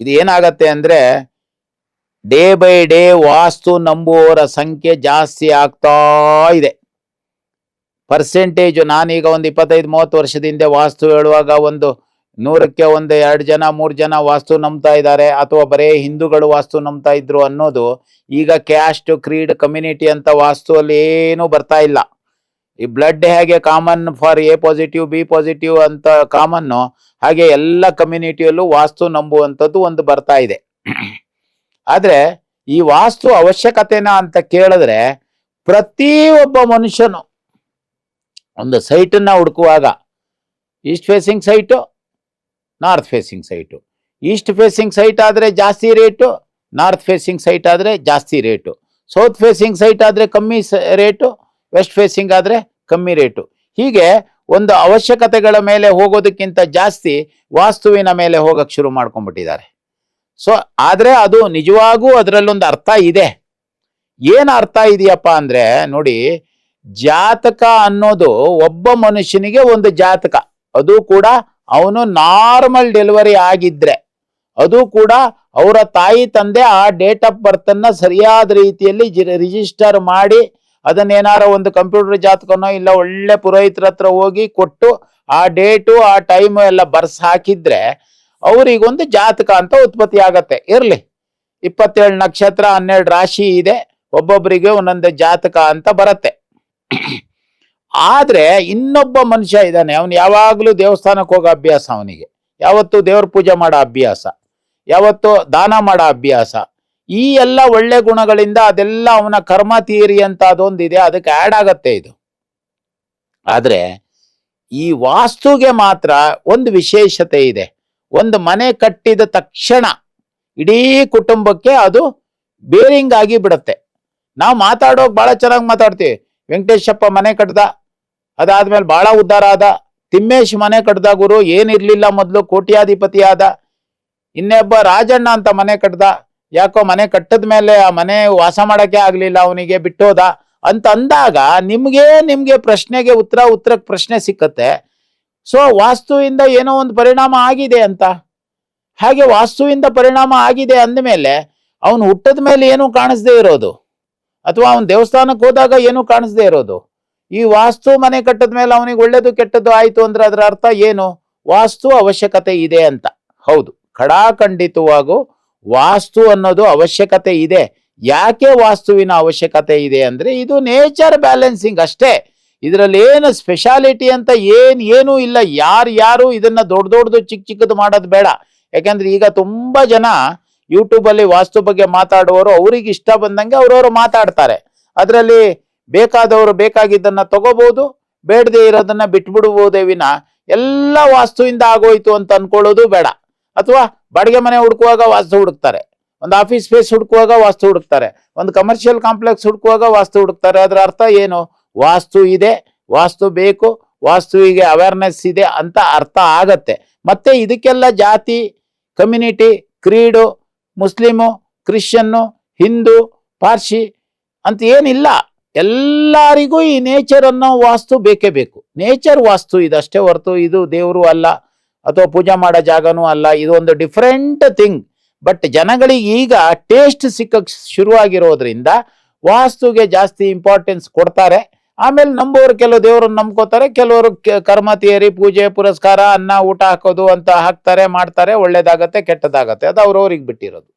ಇದು ಏನಾಗತ್ತೆ ಅಂದ್ರೆ ಡೇ ಬೈ ಡೇ ವಾಸ್ತು ನಂಬುವವರ ಸಂಖ್ಯೆ ಜಾಸ್ತಿ ಆಗ್ತಾ ಇದೆ. ಪರ್ಸೆಂಟೇಜು ನಾನೀಗ ಒಂದು ಇಪ್ಪತ್ತೈದು, ಮೂವತ್ತು ವರ್ಷದ ಹಿಂದೆ ವಾಸ್ತು ಹೇಳುವಾಗ ಒಂದು ನೂರಕ್ಕೆ ಒಂದು, ಎರಡು ಜನ, ಮೂರು ಜನ ವಾಸ್ತು ನಂಬ್ತಾ ಇದ್ದಾರೆ. ಅಥವಾ ಬರೇ ಹಿಂದೂಗಳು ವಾಸ್ತು ನಂಬ್ತಾ ಇದ್ರು ಅನ್ನೋದು ಈಗ ಕ್ಯಾಸ್ಟ್ ಕ್ರೀಡ್ ಕಮ್ಯುನಿಟಿ ಅಂತ ವಾಸ್ತುವಲ್ಲಿ ಏನೂ ಬರ್ತಾ ಇಲ್ಲ. ಈ ಬ್ಲಡ್ ಹೇಗೆ common for A positive B positive ಅಂತ ಕಾಮನ್ನು ಹಾಗೆ ಎಲ್ಲ ಕಮ್ಯುನಿಟಿಯಲ್ಲೂ ವಾಸ್ತು ನಂಬುವಂಥದ್ದು ಒಂದು ಬರ್ತಾ ಇದೆ. ಆದ್ರೆ ಈ ವಾಸ್ತು ಅವಶ್ಯಕತೆನ ಅಂತ ಕೇಳಿದ್ರೆ ಪ್ರತಿ ಒಬ್ಬ ಮನುಷ್ಯನು ಒಂದು ಸೈಟನ್ನು ಹುಡುಕುವಾಗ east facing site north facing site east facing site ಆದರೆ ಜಾಸ್ತಿ ರೇಟು ನಾರ್ತ್ ಫೇಸಿಂಗ್ ಸೈಟ್ ಆದರೆ ಜಾಸ್ತಿ ರೇಟು ಸೌತ್ ಫೇಸಿಂಗ್ ಸೈಟ್ ಆದರೆ ಕಮ್ಮಿ ರೇಟು ವೆಸ್ಟ್ ಫೇಸಿಂಗ್ ಆದರೆ ಕಮ್ಮಿ ರೇಟು ಹೀಗೆ ಒಂದು ಅವಶ್ಯಕತೆಗಳ ಮೇಲೆ ಹೋಗೋದಕ್ಕಿಂತ ಜಾಸ್ತಿ ವಾಸ್ತುವಿನ ಮೇಲೆ ಹೋಗಕ್ಕೆ ಶುರು ಮಾಡ್ಕೊಂಡ್ಬಿಟ್ಟಿದ್ದಾರೆ. ಸೊ ಆದರೆ ಅದು ನಿಜವಾಗೂ ಅದರಲ್ಲೊಂದು ಅರ್ಥ ಇದೆ. ಏನು ಅರ್ಥ ಇದೆಯಪ್ಪ ಅಂದ್ರೆ, ನೋಡಿ, ಜಾತಕ ಅನ್ನೋದು ಒಬ್ಬ ಮನುಷ್ಯನಿಗೆ ಒಂದು ಜಾತಕ. ಅದು ಕೂಡ ಅವನು ನಾರ್ಮಲ್ ಡೆಲಿವರಿ ಆಗಿದ್ರೆ. ಅದು ಕೂಡ ಅವರ ತಾಯಿ ತಂದೆ ಆ ಡೇಟ್ ಆಫ್ ಬರ್ತ್ ಅನ್ನ ಸರಿಯಾದ ರೀತಿಯಲ್ಲಿ ರಿಜಿಸ್ಟರ್ ಮಾಡಿ ಅದನ್ನೇನಾರ ಒಂದು ಕಂಪ್ಯೂಟರ್ ಜಾತಕನೋ ಇಲ್ಲ ಒಳ್ಳೆ ಪುರೋಹಿತರ ಹತ್ರ ಹೋಗಿ ಕೊಟ್ಟು ಆ ಡೇಟು ಆ ಟೈಮು ಎಲ್ಲ ಬರ್ಸ್ ಹಾಕಿದ್ರೆ ಅವರಿಗೊಂದು ಜಾತಕ ಅಂತ ಉತ್ಪತ್ತಿ ಆಗತ್ತೆ. ಇರ್ಲಿ. ಇಪ್ಪತ್ತೇಳು ನಕ್ಷತ್ರ, ಹನ್ನೆರಡು ರಾಶಿ ಇದೆ. ಒಬ್ಬೊಬ್ಬರಿಗೆ ಒಂದೊಂದು ಜಾತಕ ಅಂತ ಬರತ್ತೆ. ಆದ್ರೆ ಇನ್ನೊಬ್ಬ ಮನುಷ್ಯ ಇದ್ದಾನೆ. ಅವನು ಯಾವಾಗಲೂ ದೇವಸ್ಥಾನಕ್ಕೆ ಹೋಗೋ ಅಭ್ಯಾಸ ಅವನಿಗೆ. ಯಾವತ್ತು ದೇವ್ರ ಪೂಜೆ ಮಾಡೋ ಅಭ್ಯಾಸ. ಯಾವತ್ತು ದಾನ ಮಾಡೋ ಅಭ್ಯಾಸ. ಈ ಎಲ್ಲ ಒಳ್ಳೆ ಗುಣಗಳಿಂದ ಅದೆಲ್ಲ ಅವನ ಕರ್ಮ ಥಿಯರಿ ಅಂತ ಅದೊಂದಿದೆ, ಅದಕ್ಕೆ ಆ್ಯಡ್ ಆಗತ್ತೆ ಇದು. ಆದರೆ ಈ ವಾಸ್ತುಗೆ ಮಾತ್ರ ಒಂದು ವಿಶೇಷತೆ ಇದೆ. ಒಂದು ಮನೆ ಕಟ್ಟಿದ ತಕ್ಷಣ ಇಡೀ ಕುಟುಂಬಕ್ಕೆ ಅದು ಬೇರಿಂಗ್ ಆಗಿ ಬಿಡುತ್ತೆ. ನಾವು ಮಾತಾಡೋಕೆ ಭಾಳ ಚೆನ್ನಾಗಿ ಮಾತಾಡ್ತೀವಿ. ವೆಂಕಟೇಶಪ್ಪ ಮನೆ ಕಟ್ದ, ಅದಾದ್ಮೇಲೆ ಬಹಳ ಉದ್ಧಾರ ಆದ. ತಿಮ್ಮೇಶ್ ಮನೆ ಕಟ್ದ ಗುರು ಏನಿರಲಿಲ್ಲ ಮೊದಲು, ಕೋಟ್ಯಾಧಿಪತಿ ಆದ. ಇನ್ನೊಬ್ಬ ರಾಜಣ್ಣ ಅಂತ ಮನೆ ಕಟ್ದ. ಯಾಕೋ ಮನೆ ಕಟ್ಟದ ಮೇಲೆ ಆ ಮನೆ ವಾಸ ಮಾಡಕ್ಕೆ ಆಗ್ಲಿಲ್ಲ, ಅವನಿಗೆ ಬಿಟ್ಟೋದ ಅಂತ ಅಂದಾಗ ನಿಮ್ಗೆ ನಿಮ್ಗೆ ಪ್ರಶ್ನೆಗೆ ಉತ್ತರ, ಉತ್ತರಕ್ಕೆ ಪ್ರಶ್ನೆ ಸಿಕ್ಕತ್ತೆ. ಸೊ ವಾಸ್ತುವಿಂದ ಏನೋ ಒಂದು ಪರಿಣಾಮ ಆಗಿದೆ ಅಂತ. ಹಾಗೆ ವಾಸ್ತುವಿಂದ ಪರಿಣಾಮ ಆಗಿದೆ ಅಂದಮೇಲೆ ಅವನು ಹುಟ್ಟದ ಮೇಲೆ ಏನೂ ಕಾಣಿಸ್ದೇ ಇರೋದು? ಅಥವಾ ಅವನ ದೇವಸ್ಥಾನಕ್ಕೆ ಹೋದಾಗ ಏನೂ ಕಾಣಿಸ್ದೇ ಇರೋದು? ಈ ವಾಸ್ತು ಮನೆ ಕಟ್ಟದ ಮೇಲೆ ಅವನಿಗೆ ಒಳ್ಳೇದು, ಕೆಟ್ಟದ್ದು ಆಯಿತು ಅಂದ್ರೆ ಅದರ ಅರ್ಥ ಏನು? ವಾಸ್ತು ಅವಶ್ಯಕತೆ ಇದೆ ಅಂತ. ಹೌದು. ಖಡಾಖಂಡಿತವಾಗೂ ವಾಸ್ತು ಅನ್ನೋದು ಅವಶ್ಯಕತೆ ಇದೆ. ಯಾಕೆ ವಾಸ್ತುವಿನ ಅವಶ್ಯಕತೆ ಇದೆ ಅಂದ್ರೆ ಇದು ನೇಚರ್ ಬ್ಯಾಲೆನ್ಸಿಂಗ್ ಅಷ್ಟೇ. ಇದರಲ್ಲಿ ಏನು ಸ್ಪೆಷಾಲಿಟಿ ಅಂತ ಏನು ಏನೂ ಇಲ್ಲ. ಯಾರು ಯಾರು ಇದನ್ನ ದೊಡ್ಡ ದೊಡ್ಡದು ಚಿಕ್ಕ ಚಿಕ್ಕದು ಮಾಡೋದು ಬೇಡ. ಯಾಕಂದ್ರೆ ಈಗ ತುಂಬಾ ಜನ ಯೂಟ್ಯೂಬಲ್ಲಿ ವಾಸ್ತು ಬಗ್ಗೆ ಮಾತಾಡುವವರು ಅವ್ರಿಗೆ ಇಷ್ಟ ಬಂದಂಗೆ ಅವ್ರವರು ಮಾತಾಡ್ತಾರೆ. ಅದರಲ್ಲಿ ಬೇಕಾದವರು ಬೇಕಾಗಿದ್ದನ್ನ ತಗೋಬೋದು, ಬೇಡದೆ ಇರೋದನ್ನ ಬಿಟ್ಬಿಡ್ಬೋದೇ ವಿನ ಎಲ್ಲ ವಾಸ್ತುವಿಂದ ಆಗೋಯ್ತು ಅಂತ ಅನ್ಕೊಳ್ಳೋದು ಬೇಡ. ಅಥವಾ ಬಾಡಿಗೆ ಮನೆ ಹುಡುಕುವಾಗ ವಾಸ್ತು ಹುಡುಕ್ತಾರೆ. ಒಂದು ಆಫೀಸ್ ಸ್ಪೇಸ್ ಹುಡುಕುವಾಗ ವಾಸ್ತು ಹುಡುಕ್ತಾರೆ. ಒಂದು ಕಮರ್ಷಿಯಲ್ ಕಾಂಪ್ಲೆಕ್ಸ್ ಹುಡುಕುವಾಗ ವಾಸ್ತು ಹುಡುಕ್ತಾರೆ. ಅದರ ಅರ್ಥ ಏನು? ವಾಸ್ತು ಇದೆ, ವಾಸ್ತು ಬೇಕು, ವಾಸ್ತುವಿಗೆ ಅವೇರ್ನೆಸ್ ಇದೆ ಅಂತ ಅರ್ಥ ಆಗತ್ತೆ. ಮತ್ತೆ ಇದಕ್ಕೆಲ್ಲ ಜಾತಿ community creed Muslim Christian Hindu, Parsi ಅಂತ ಏನಿಲ್ಲ. ಎಲ್ಲರಿಗೂ ಈ ನೇಚರ್ ಅನ್ನೋ ವಾಸ್ತು ಬೇಕೇ ಬೇಕು. ನೇಚರ್ ವಾಸ್ತು ಇದಷ್ಟೇ ಹೊರತು ಇದು ದೇವರು ಅಲ್ಲ. ಅಥವಾ ಪೂಜೆ ಮಾಡೋ ಜಾಗನೂ ಅಲ್ಲ. ಇದು ಒಂದು ಡಿಫ್ರೆಂಟ್ ಥಿಂಗ್ ಬಟ್ ಜನಗಳಿಗೆ ಈಗ ಟೇಸ್ಟ್ ಸಿಕ್ಕಕ್ಕೆ ಶುರುವಾಗಿರೋದ್ರಿಂದ ವಾಸ್ತುಗೆ ಜಾಸ್ತಿ ಇಂಪಾರ್ಟೆನ್ಸ್ ಕೊಡ್ತಾರೆ. ಆಮೇಲೆ ನಂಬೋರು ಕೆಲವು ದೇವರನ್ನು ನಂಬ್ಕೋತಾರೆ, ಕೆಲವರು ಕರ್ಮ ಥಿಯರಿ, ಪೂಜೆ, ಪುರಸ್ಕಾರ, ಅನ್ನ, ಊಟ ಹಾಕೋದು ಅಂತ ಹಾಕ್ತಾರೆ, ಮಾಡ್ತಾರೆ, ಒಳ್ಳೇದಾಗತ್ತೆ, ಕೆಟ್ಟದಾಗತ್ತೆ. ಅದು ಅವ್ರವ್ರಿಗೆ ಬಿಟ್ಟಿರೋದು.